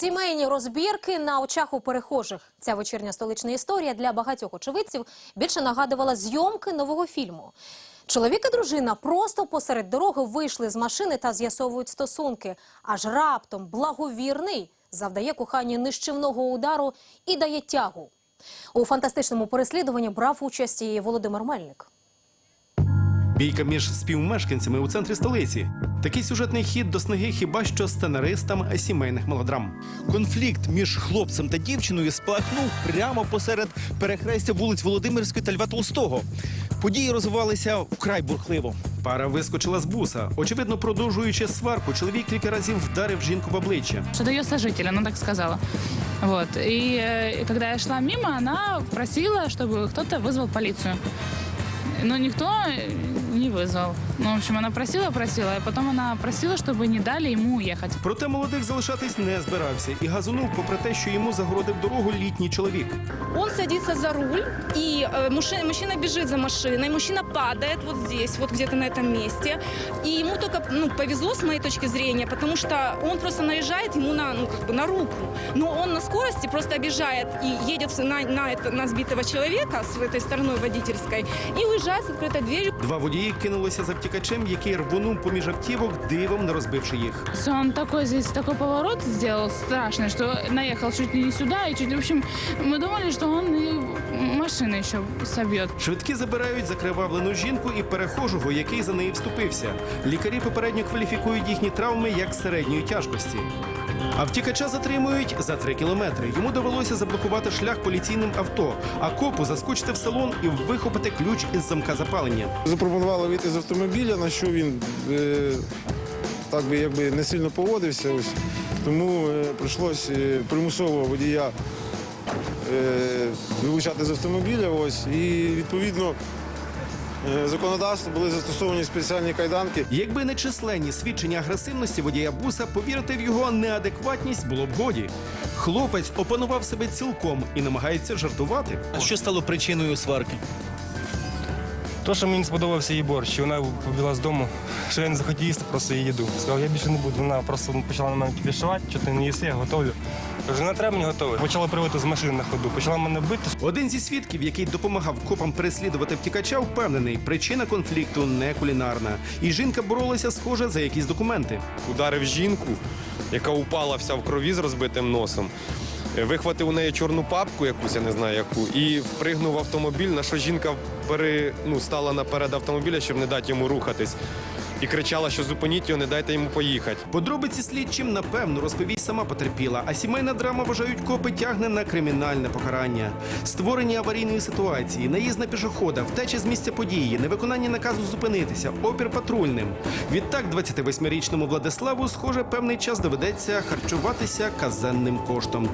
Сімейні розбірки на очах у перехожих. Ця вечірня столична історія для багатьох очевидців більше нагадувала зйомки нового фільму. Чоловік і дружина просто посеред дороги вийшли з машини та з'ясовують стосунки. Аж раптом благовірний завдає коханню нищівного удару і дає тягу. У фантастичному переслідуванні брав участь і Володимир Мельник. Бійка між співмешканцями у центрі столиці. Такий сюжетний хід до снаги хіба що сценаристам сімейних мелодрам. Конфлікт між хлопцем та дівчиною спалахнув прямо посеред перехрестя вулиць Володимирської та Льва Толстого. Події розвивалися вкрай бурхливо. Пара вискочила з буса. Очевидно, продовжуючи сварку, чоловік кілька разів вдарив жінку в обличчя. Что-то ее сожитель, она так сказала. Вот. И э, когда я шла мимо, она просила, чтобы кто-то вызвал полицию. Но никто э, не вызвал. Ну, в общем, она просила, просила, и потом она просила, чтобы не дали ему уехать. Проте молодих залишатись не збирався і газунув, попри те, що йому загородив дорогу літній чоловік. Он садится за руль, и э, мужчина, мужчина бежит за машиной, мужчина падает вот здесь, вот где-то на этом месте. И ему только ну, повезло, с моей точки зрения, потому что он просто наезжает ему на, ну, как бы на руку. Но он на скорости просто обижает и едет на, на, это, на сбитого человека с этой стороной водительской и уезжает с открытой дверью. Два водії кинулися за втікачем, який рвонув поміж автівок, дивом не розбивши їх. Всё, Он такой здесь такой поворот сделал страшный, что наехал чуть ли не сюда, и чуть ли, в общем, мы думали, что он и машину еще собьет. Швидкі забирають закривавлену жінку і перехожого, який за неї вступився. Лікарі попередньо кваліфікують їхні травми як середньої тяжкості. А втікача затримують за три кілометри. Йому довелося заблокувати шлях поліційним авто, а копу заскочити в салон і вихопити ключ із замка запалення. Запропонували вийти з автомобіля, на що він е, так би якби не сильно поводився. Ось. Тому е, прийшлось е, примусово водія е, вилучати з автомобіля. Ось. І відповідно е, законодавство були застосовані спеціальні кайданки. Якби не численні свідчення агресивності водія буса, повірити в його неадекватність було б годі. Хлопець опанував себе цілком і намагається жартувати. А Що стало причиною сварки? То, що мені не сподобався її борщ, і вона побіла з дому, що я не захотів їсти просто її їду. Сказав, я більше не буду. Вона просто почала на мене кіпішувати, що ти не їси, я готовлю. Кажу, не треба мені готовий. Почала приводити з машини на ходу, почала мене бити. Один зі свідків, який допомагав копам переслідувати втікача, впевнений, причина конфлікту не кулінарна. І жінка боролася, схоже, за якісь документи. ударив жінку, яка упала вся в крові з розбитим носом. Вихватив у неї чорну папку, якусь я не знаю яку, і впригнув в автомобіль, на що жінка пере, ну, стала наперед автомобіля, щоб не дати йому рухатись. І кричала, що зупиніть його, не дайте йому поїхати. Подробиці слідчим, напевно, розповість сама потерпіла, а сімейна драма, вважають копи, тягне на кримінальне покарання. Створення аварійної ситуації, наїзд на пішохода, втеча з місця події, невиконання наказу зупинитися, опір патрульним. Відтак 28-річному Владиславу, схоже, певний час доведеться харчуватися казенним коштом.